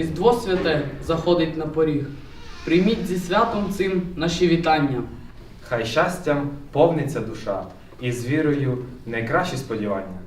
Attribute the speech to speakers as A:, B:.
A: Різдво святе заходить на поріг. Прийміть зі святом цим наші вітання.
B: Хай щастям повниться душа, і з вірою в найкращі сподівання.